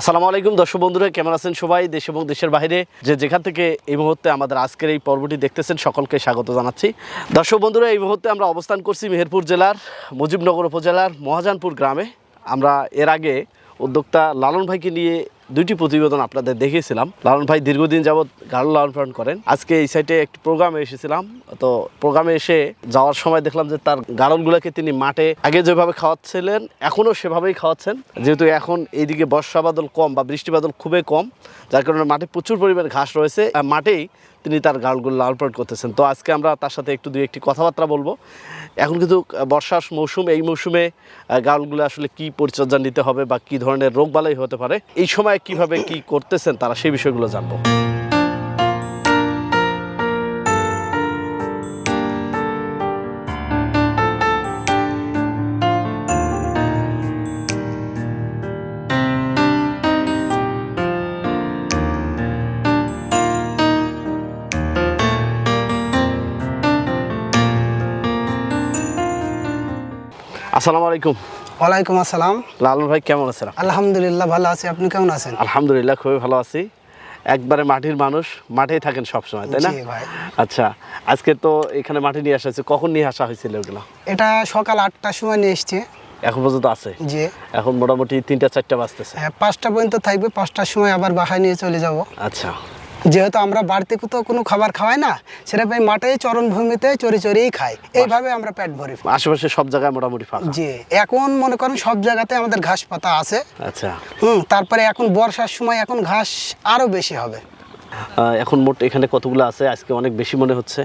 আসসালামু আলাইকুম, দর্শক বন্ধুরা, কেমন আছেন সবাই? দেশ এবং দেশের বাইরে যে যেখান থেকে এই মুহূর্তে আমাদের আজকের এই পর্বটি দেখতেছেন, সকলকে স্বাগত জানাচ্ছি। দর্শক বন্ধুরা, এই মুহূর্তে আমরা অবস্থান করছি মেহেরপুর জেলার, মুজিবনগর উপজেলার মহাজানপুর গ্রামে। আমরা এর আগে উদ্যোক্তা লালন ভাইকে নিয়ে দুইটি প্রতিবেদন আপনাদের দেখিয়েছিলাম। লালন ভাই দীর্ঘদিন যাবৎ গান লালন পালন করেন। আজকে এই সাইটে একটি প্রোগ্রামে এসেছিলাম। তো প্রোগ্রামে এসে যাওয়ার সময় দেখলাম যে তার গাড়লগুলোকে তিনি মাঠে আগে যেভাবে খাওয়াচ্ছিলেন, এখনও সেভাবেই খাওয়াচ্ছেন। যেহেতু এখন এইদিকে বর্ষা বাদল কম বা বৃষ্টি বাদল খুবই কম, যার কারণে মাঠে প্রচুর পরিমাণে ঘাস রয়েছে। মাঠেই তিনি তার গার্লগুলো লাল পালন করতেছেন। তো আজকে আমরা তার সাথে একটু দুই একটি কথাবার্তা বলব। এখন কিন্তু বর্ষার মৌসুম, এই মৌসুমে গার্লগুলো আসলে কি পরিচর্যা নিতে হবে বা কি ধরনের রোগ বালাই হতে পারে, এই সময় কীভাবে কি করতেছেন তারা সেই বিষয়গুলো জানব। আসসালামু আলাইকুম। ওয়ালাইকুম আসসালাম। লালন ভাই কেমন আছেন? আলহামদুলিল্লাহ ভালো আছি। আপনি কেমন আছেন? আলহামদুলিল্লাহ খুবই ভালো আছি। একবারে মাটির মানুষ মাঠেই থাকেন সবসময় তাই না? ভাই। আচ্ছা আজকে তো এখানে মাটি নিয়ে আসা হয়েছে। কখন নিয়ে আসা হয়েছিল ওগুলো? এটা সকাল আটটার সময় নিয়ে এসছি। এখন পর্যন্ত আছে? যে এখন মোটামুটি তিনটা চারটা বাজতেছে। হ্যাঁ, পাঁচটা পর্যন্ত থাকবে। পাঁচটার সময় আবার বাসায় নিয়ে চলে যাব। আচ্ছা। যেহেতু আমরা বাড়িতে কোথাও কোনো খাবার খাওয়াই না সেরকম এই মাঠে চরণভূমিতে চড়ি চড়িয়েই খাই। এইভাবে আমরা পেট ভরি আশেপাশে সব জায়গায় মোটামুটি জি এখন মনে করেন সব জায়গাতে আমাদের ঘাস পাতা আছে। আচ্ছা। হুম তারপরে এখন বর্ষার সময় এখন ঘাস আরও বেশি হবে। এখন মোট এখানে কতগুলো আছে? আজকে অনেক বেশি মনে হচ্ছে।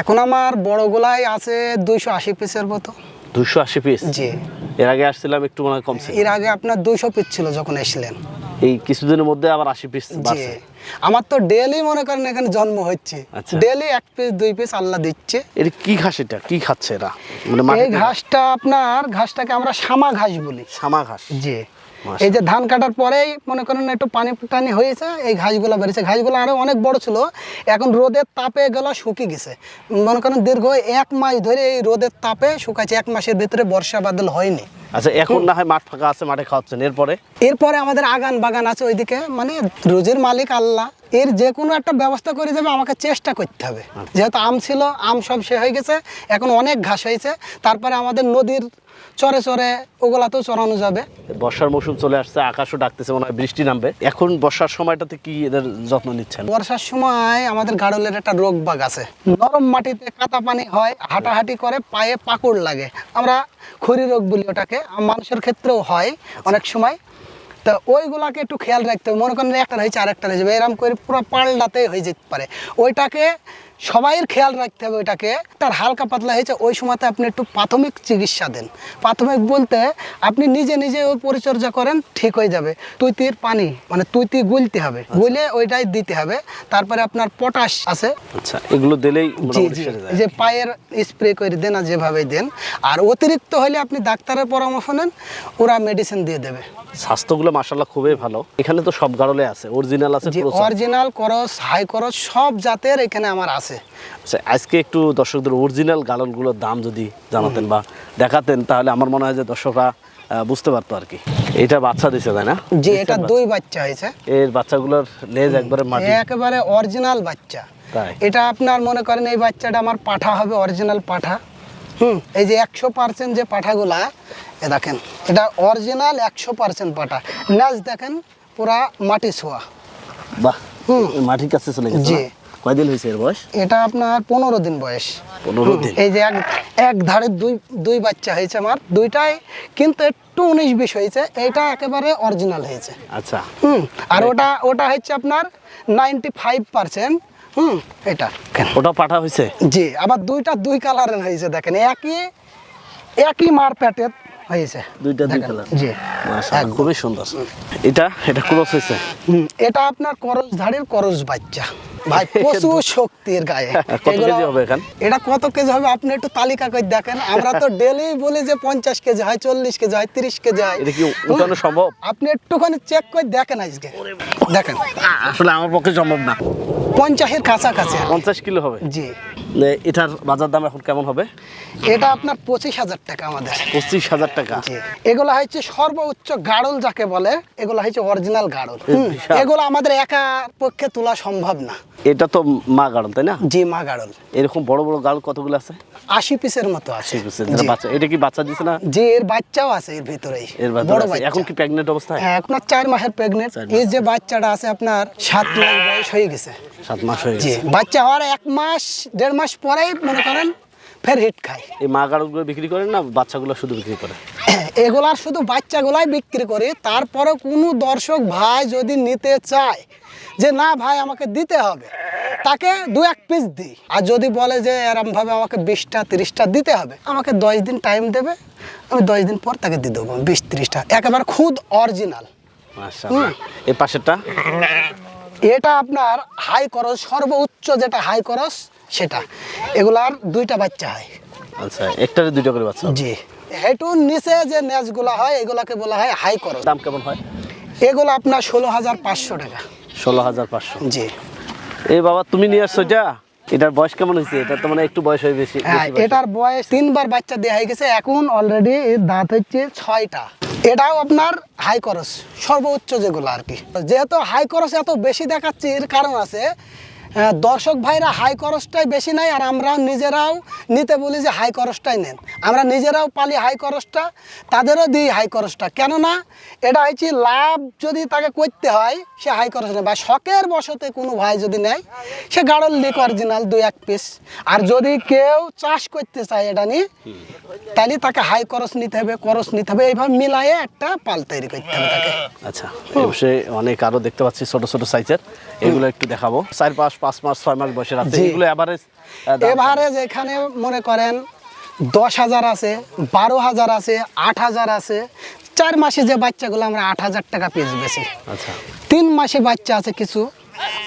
এখন আমার বড় গোলায় আছে দুইশো আশি পিসের মতো। দুশো আশি পিস জি। এর আগে আসছিলাম একটু মনে হয় কম ছিল। এর আগে আপনার দুইশো পিস ছিল যখন এসেছিলেন। এই কিছুদিনের মধ্যে আবার আশি পিস বাড়ছে। আমার তো ডেলি মনে করেন এখানে জন্ম হচ্ছে। আচ্ছা। ডেলি এক পিস দুই পিস আল্লাহ দিচ্ছে। এটা কি ঘাস এটা? কি খাচ্ছে এরা? মানে এই ঘাসটা আপনার ঘাসটাকে আমরা শামা ঘাস বলি। শামা ঘাস। জি। এই যে ধান কাটার পরেই মনে করেন একটু পানি টানি হয়েছে এই ঘাসগুলো বেরিয়েছে ঘাসগুলো আরও অনেক বড় ছিল। এখন রোদের তাপে গেলা শুকিয়ে গেছে। মনে করেন দীর্ঘ এক মাস ধরে এই রোদের তাপে শুকাইছে। এক মাসের ভিতরে বর্ষা বাদল হয়নি। আচ্ছা এখন না হয় মাঠ ফাঁকা আছে, মাঠে খাওয়াচ্ছেন। এরপরে? এরপরে আমাদের আগান বাগান আছে ওইদিকে মানে রোজের মালিক আল্লাহ। এর যে কোনো একটা ব্যবস্থা করে দেবে আমাকে চেষ্টা করতে হবে। যেহেতু আম ছিল আম সব সে হয়ে গেছে এখন অনেক ঘাস হয়েছে। তারপরে আমাদের নদীর চরে চরে ওগুলাতেও চড়ানো যাবে। বর্ষার মৌসুম চলে আসছে আকাশও ডাকতেছে মনে হয় বৃষ্টি নামবে। এখন বর্ষার সময়টাতে কি এদের যত্ন নিচ্ছেন? বর্ষার সময় আমাদের গাড়লের একটা রোগ বাগ আছে। নরম মাটিতে কাদা পানি হয় হাঁটাহাঁটি করে পায়ে পাকড় লাগে। আমরা খড়ি রোগ বলি ওটাকে মানুষের ক্ষেত্রেও হয় অনেক সময়। তা ওইগুলাকে একটু খেয়াল রাখতে হবে। মনে করেন একটা রয়েছে আরেকটা যাবে এরকম করে পুরো পাল্টাতে হয়ে যেতে পারে। ওইটাকে সবাইয়ের খেয়াল রাখতে হবে ওইটাকে তার হালকা পাতলা হয়েছে ওই সময়তে আপনি একটু প্রাথমিক চিকিৎসা দেন। প্রাথমিক বলতে আপনি নিজে নিজে ওই পরিচর্যা করেন ঠিক হয়ে যাবে। তুইতির পানি মানে তুইতি গুলতে হবে। গুলে ওইটাই দিতে হবে। তারপরে আপনার পটাশ আছে। আচ্ছা এগুলো দিলেই যে পায়ের স্প্রে করে দেন আর যেভাবে দেন। আর অতিরিক্ত হলে আপনি ডাক্তারের পরামর্শ নেন ওরা মেডিসিন দিয়ে দেবে। স্বাস্থ্যগুলো মাসাল্লাহ খুবই ভালো। এখানে তো সব গাড়লে আছে অরিজিনাল আছে অরিজিনাল করস হাই করস সব জাতের এখানে আমার আছে। আচ্ছা আজকে একটু দর্শকদের অরিজিনাল গাড়লগুলোর দাম যদি জানাতেন বা দেখাতেন তাহলে আমার মনে হয় যে দর্শকরা বুঝতে পারতো আর কি। এটা বাচ্চা দিছে তাই না? যে এটা দুই বাচ্চা হয়েছে। এর বাচ্চাগুলোর লেজ একবারে মাটি। একেবারে অরিজিনাল বাচ্চা। তাই। এটা আপনার মনে করেন এই বাচ্চাটা আমার পাঠা হবে অরিজিনাল পাঠা। হুম এই যে একশো পার্সেন্ট যে পাঠাগুলা এ দেখেন এটা অরিজিনাল একশো পার্সেন্ট পাঠা। ন্যাজ দেখেন পুরা মাটি ছোঁয়া। বাহ হুম। মাটির কাছে চলে গেছে জি। কয়দিন হয়েছে এর বয়স? এটা আপনার পনেরো দিন বয়স। পনেরো দিন। এই যে এক এক ধারে দুই দুই বাচ্চা হয়েছে আমার দুইটাই কিন্তু একটু উনিশ বিশ হয়েছে এটা একেবারে অরিজিনাল হয়েছে। আচ্ছা। হুম আর ওটা ওটা হচ্ছে আপনার নাইনটি ফাইভ পার্সেন্ট হুম এটা। ওটা পাঠা হয়েছে? জি আবার দুইটা দুই কালারের হয়েছে দেখেন একই একই মার প্যাটের হয়েছে। দুইটা দুই কালার জি মাশাআল্লাহ, খুবই সুন্দর। এটা এটা ক্রস হয়েছে? হুম, এটা আপনার করজ ধাড়ির করজ বাচ্চা। ভাই প্রচুর শক্তির গায়ে। কত কেজি হবে এখন? এটা কত কেজি হবে? আপনি একটু তালিকা করে দেখেন। আমরা তো ডেলি বলি যে পঞ্চাশ কেজি হয় চল্লিশ কেজি হয় তিরিশ কেজি হয়। এটা কি উঠানো সম্ভব? আপনি একটুখানি চেক করে দেখেন আজকে। দেখেন। আসলে আমার পক্ষে সম্ভব না। পঞ্চাশের কাছাকাছি আর কি। পঞ্চাশ কিলো হবে? জি। এটার বাজার দাম এখন কেমন হবে? এটা আপনার পঁচিশ হাজার টাকা আমাদের। পঁচিশ হাজার টাকা। এগুলো হচ্ছে সর্বোচ্চ গাড়ল যাকে বলে এগুলো হচ্ছে অরিজিনাল গাড়ল। এগুলো আমাদের একা পক্ষে তোলা সম্ভব না। এটা তো মা গাড়ল তাই না? জি মা গাড়ল। এরকম বড় বড় গাড়ল কতগুলো আছে? আশি পিসের মতো আছে। যারা জি। বাচ্চা এটা কি বাচ্চা দিছে না? জি এর বাচ্চাও আছে এর ভিতরেই। এর বাচ্চা বড় এখন কি প্রেগনেন্ট অবস্থায়? হ্যাঁ, আপনার চার মাসের প্রেগনেন্ট এই যে বাচ্চাটা আছে আপনার সাত মাস বয়স হয়ে গেছে। সাত মাস হয়ে গেছে। বাচ্চা হওয়ার এক মাস দেড় মাস পরেই মনে করেন ফের হিট খায়। এই মা গাড়লগুলো বিক্রি করেন না বাচ্চাগুলো শুধু বিক্রি করে? এগুলার শুধু বাচ্চাগুলাই বিক্রি করি তারপরে কোনো দর্শক ভাই যদি নিতে চায় যে না ভাই আমাকে দিতে হবে। তাকে দু এক পিস দিই। আর যদি বলে যে এরমভাবে আমাকে বিশটা তিরিশটা দিতে হবে আমাকে দশ দিন টাইম দেবে আমি দশ দিন পর তাকে দিয়ে দেবো বিশ তিরিশটা। একেবারে খুদ অরিজিনাল এই পাশেরটা? এটা আপনার হাই করস সর্বোচ্চ যেটা হাই করস সেটা। এগুলার দুইটা বাচ্চা হয়। আচ্ছা একটারে দুইটা করে বাচ্চা জি। হেঁটুর নিচে যে ন্যাচগুলো হয় এগুলাকে বলা হয় হাই করস দাম কেমন হয়? এগুলো আপনার ষোলো হাজার পাঁচশো টাকা। ষোলো হাজার পাঁচশো। জি। এই বাবা তুমি নিয়ে আসছো এটা? এটার বয়স কেমন হয়েছে? এটা তো মানে একটু বয়স হয়ে বেশি হ্যাঁ এটার বয়স তিনবার বাচ্চা দেওয়া হয়ে গেছে এখন অলরেডি দাঁত হচ্ছে ছয়টা। এটাও আপনার হাই করস সর্বোচ্চ যেগুলো আর কি। যেহেতু হাই করস এত বেশি দেখাচ্ছে এর কারণ আছে দর্শক ভাইরা হাই করসটাই বেশি নেয় আর আমরা নিজেরাও নিতে বলি যে হাই করসটাই নেন। আমরা নিজেরাও পালি হাই করসটা তাদেরও দিই হাই করসটা কেননা, এটা হচ্ছে লাভ যদি তাকে করতে হয়, সে হাই করস নেয়। বা শখের বশতে কোনো ভাই যদি নেয়, সে গাড়ল লিক অরিজিনাল দুই এক পিস আর যদি কেউ চাষ করতে চায় এটা নিয়ে, তাহলে তাকে হাই করস নিতে হবে করস নিতে হবে। এইভাবে মিলায়ে একটা পাল তৈরি করতে হবে তাকে। আচ্ছা অবশ্যই অনেক আরও দেখতে পাচ্ছি ছোট ছোট সাইজের এগুলো একটু দেখাবো। চার পাঁচ পাঁচ মাস ছয় মাস বসে আছে। এগুলো এভারেজ এভারেজ এখানে মনে করেন দশ হাজার আছে বারো হাজার আছে আট হাজার আছে। চার মাসে যে বাচ্চাগুলো আমরা আট হাজার টাকা পেয়ে বেশি আচ্ছা। তিন মাসে বাচ্চা আছে কিছু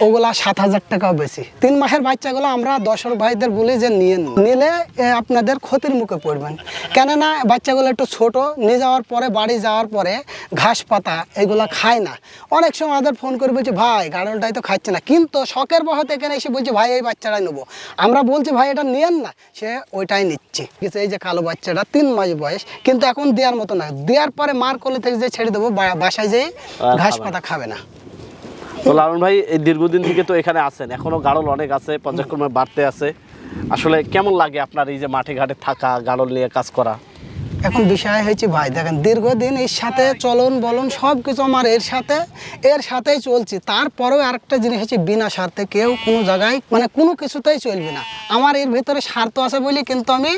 ওগুলা সাত হাজার টাকাও বেশি। তিন মাসের বাচ্চাগুলো আমরা দশর ভাইদের বলি যে নিয়ে নিলে আপনাদের ক্ষতির মুখে পড়বেন। কেননা বাচ্চাগুলো একটু ছোট নিয়ে যাওয়ার পরে বাড়ি যাওয়ার পরে ঘাস পাতা এগুলো খায় না। অনেক সময় আমাদের ফোন করে বলছে ভাই গাড়লটাই তো খাচ্ছে না। কিন্তু শখের বহত এখানে এসে বলছে ভাই এই বাচ্চাটাই নেব। আমরা বলছি ভাই এটা নিয়েন না। সে ওইটাই নিচ্ছে। কিন্তু এই যে কালো বাচ্চাটা তিন মাস বয়স কিন্তু এখন দেওয়ার মতো না। দেওয়ার পরে মার কোলে থেকে যে ছেড়ে দেবো বাসায় যেয়ে ঘাস পাতা খাবে না। তো লালন ভাই, এই দীর্ঘদিন থেকে তো এখানে আছেন, এখনও গাড়ল অনেক আছে, পর্যায়ক্রমে বাড়তে আছে। আসলে কেমন লাগে আপনার এই যে মাঠে ঘাটে থাকা, গাড়ল নিয়ে কাজ করা? এখন বিষয় হয়েছে ভাই, দেখেন দীর্ঘদিন এর সাথে চলন বলন সব কিছু আমার এর সাথে, এর সাথেই চলছি। তারপরেও আরেকটা জিনিস হচ্ছে বিনা স্বার্থে কেউ কোনো জায়গায় মানে কোনো কিছুতেই চলবে না। আমার এর ভিতরে স্বার্থ আছে বলে কিন্তু আমি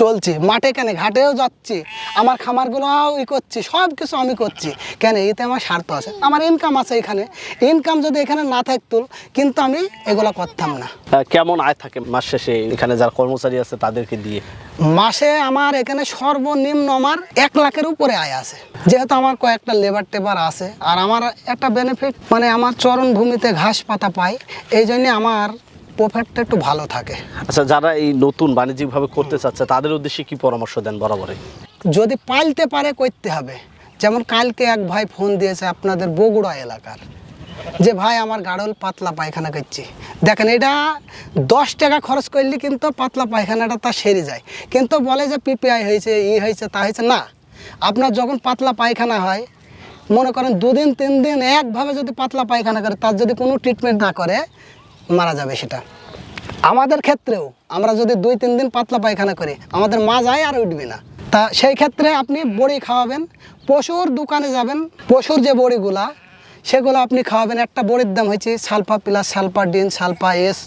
চলছি মাঠে কেন? ঘাটেও যাচ্ছে আমার খামারগুলোও ই করছি সব কিছু আমি করছি। কেন? এতে আমার স্বার্থ আছে। আমার ইনকাম আছে এখানে। ইনকাম যদি এখানে না থাকতো কিন্তু আমি এগুলো করতাম না। কেমন আয় থাকে মাস শেষে? এখানে যারা কর্মচারী আছে তাদেরকে দিয়ে? মাসে আমার এখানে সর্বনিম্ন আমার এক লাখের উপরে আয় আছে। যেহেতু আমার কয়েকটা লেবার টেবার আছে আর আমার একটা বেনিফিট মানে আমার চরণ ভূমিতে ঘাস পাতা পাই এই জন্য আমার প্রফিটটা একটু ভালো থাকে। আচ্ছা যারা এই নতুন বাণিজ্যিকভাবে করতে চাচ্ছে তাদের উদ্দেশ্যে কি পরামর্শ দেন বরাবরই? যদি পালতে পারে করতে হবে। যেমন কালকে এক ভাই ফোন দিয়েছে আপনাদের বগুড়া এলাকার যে ভাই আমার গাড়ল পাতলা পায়খানা করছি। দেখেন এটা দশ টাকা খরচ করলে কিন্তু পাতলা পায়খানাটা তা সেরে যায়। কিন্তু বলে যে পিপিআই হয়েছে ই হয়েছে তা হয়েছে। না আপনার যখন পাতলা পায়খানা হয় মনে করেন দুদিন তিন দিন একভাবে যদি পাতলা পায়খানা করে তার যদি কোনো ট্রিটমেন্ট না করে মারা যাবে সেটা। আমাদের ক্ষেত্রেও আমরা যদি দুই, তিন দিন পাতলা পায়খানা করি, আমাদের মা যায় আর উঠবে না। তা সেই ক্ষেত্রে আপনি বড়ি খাওয়াবেন, পশুর দোকানে যাবেন, পশুর যে বড়িগুলা, সেগুলো আপনি খাওয়াবেন। একটা বড়ির দাম হয়েছে sulfa plus, sulfa din, sulfa S,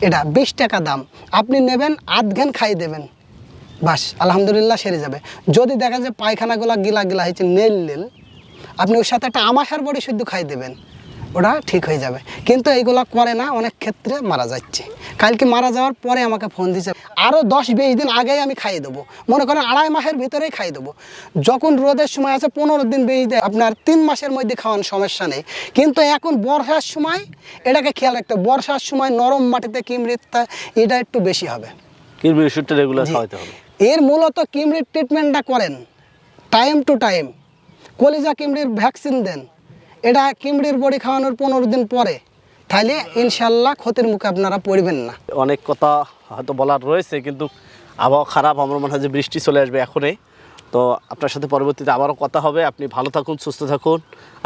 এটা বিশ টাকা দাম। আপনি নেবেন, আধ ঘেন খাই দেবেন। বাস, আলহামদুলিল্লাহ সেরে যাবে। যদি দেখা যায় পায়খানাগুলা গিলা গিলা হয়েছে নেল নেল, আপনি ওর সাথে একটা আমাশার বড়ি শুদ্ধ খাই দেবেন। ওটা ঠিক হয়ে যাবে। কিন্তু এইগুলা করে না অনেক ক্ষেত্রে মারা যাচ্ছে। কালকে মারা যাওয়ার পরে আমাকে ফোন দিয়েছে আরও দশ বিশ দিন আগেই আমি খাইয়ে দেবো। মনে করেন আড়াই মাসের ভিতরেই খাইয়ে দেবো। যখন রোদের সময় আছে পনেরো দিন বিশ দিন আপনার তিন মাসের মধ্যে খাওয়ানোর সমস্যা নেই। কিন্তু এখন বর্ষার সময় এটাকে খেয়াল রাখতে হবে। বর্ষার সময় নরম মাটিতে কিমৃতটা এটা একটু বেশি হবে। কিরমি ওষুধটা রেগুলার খাওয়াতে হবে। এর মূলত কিমড়ির ট্রিটমেন্টটা করেন টাইম টু টাইম কলিজা কিমড়ির ভ্যাকসিন দেন। এটা কিমড়ির বড়ি খাওয়ানোর পনেরো দিন পরে। তাহলে ইনশাল্লাহ ক্ষতির মুখে আপনারা পড়বেন না। অনেক কথা হয়তো বলার রয়েছে, কিন্তু আবহাওয়া খারাপ, আমার মনে হয় যে বৃষ্টি চলে আসবে এখনই। তো আপনার সাথে পরবর্তীতে আবারও কথা হবে। আপনি ভালো থাকুন সুস্থ থাকুন।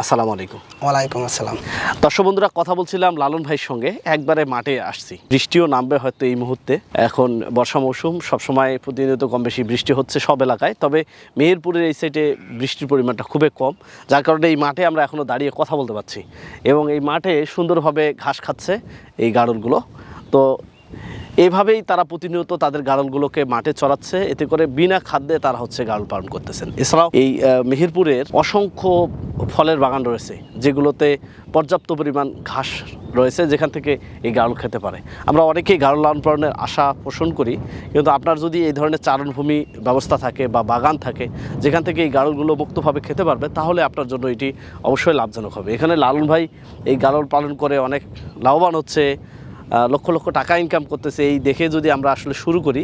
আসসালামু আলাইকুম। ওয়ালাইকুম আসসালাম। দর্শক বন্ধুরা কথা বলছিলাম লালন ভাইয়ের সঙ্গে। একবারে মাঠে আসছি। বৃষ্টিও নামবে হয়তো এই মুহূর্তে। এখন বর্ষা মৌসুম সবসময় প্রতিনিয়ত কম বেশি বৃষ্টি হচ্ছে সব এলাকায়। তবে মেহেরপুরের এই সাইডে বৃষ্টির পরিমাণটা খুবই কম। যার কারণে এই মাঠে আমরা এখনও দাঁড়িয়ে কথা বলতে পারছি। এবং এই মাঠে সুন্দরভাবে ঘাস খাচ্ছে এই গাড়লগুলো। তো এইভাবেই তারা প্রতিনিয়ত তাদের গাড়লগুলোকে মাঠে চড়াচ্ছে। এতে করে বিনা খাদ্যে তারা হচ্ছে গাড়ল পালন করতেছেন। এছাড়াও এই মেহেরপুরের অসংখ্য ফলের বাগান রয়েছে, যেগুলোতে পর্যাপ্ত পরিমাণ ঘাস রয়েছে, যেখান থেকে এই গাড়ল খেতে পারে। আমরা অনেকেই গাড়ল লালন পালনের আশা পোষণ করি, কিন্তু আপনার যদি এই ধরনের চারণভূমি ব্যবস্থা থাকে বা বাগান থাকে, যেখান থেকে এই গাড়লগুলো মুক্তভাবে খেতে পারবে, তাহলে আপনার জন্য এটি অবশ্যই লাভজনক হবে। এখানে লালন ভাই এই গাড়ল পালন করে অনেক লাভবান হচ্ছে। লক্ষ লক্ষ টাকা ইনকাম করতেছে, এই দেখে যদি আমরা আসলে শুরু করি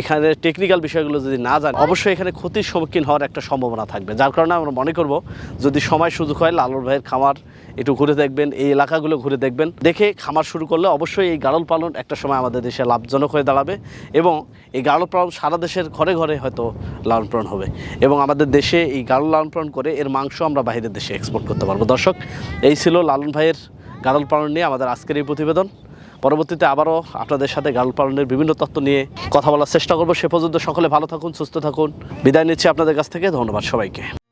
এখানে টেকনিক্যাল বিষয়গুলো যদি না জানি, অবশ্যই এখানে ক্ষতির সম্মুখীন হওয়ার একটা সম্ভাবনা থাকবে। যার কারণে আমরা মনে করব, যদি সময় সুযোগ হয় লালন ভাইয়ের খামার একটু ঘুরে দেখবেন, এই এলাকাগুলো ঘুরে দেখবেন। দেখে খামার শুরু করলে অবশ্যই এই গাড়ল পালন একটা সময় আমাদের দেশে লাভজনক হয়ে দাঁড়াবে এবং এই গাড়ল পালন সারা দেশের ঘরে ঘরে হয়তো লালন পালন হবে এবং আমাদের দেশে এই গাড়ল লালন পালন করে এর মাংস আমরা বাইরের দেশে এক্সপোর্ট করতে পারব। দর্শক, এই ছিল লালন ভাইয়ের গাড়ল পালন নিয়ে আমাদের আজকের এই প্রতিবেদন। পরবর্তীতে আবারও আপনাদের সাথে গাড়ল পালনের বিভিন্ন তত্ত্ব নিয়ে কথা বলার চেষ্টা করব। সে পর্যন্ত সকলে ভালো থাকুন, সুস্থ থাকুন। বিদায় নিচ্ছি আপনাদের কাছ থেকে। ধন্যবাদ সবাইকে।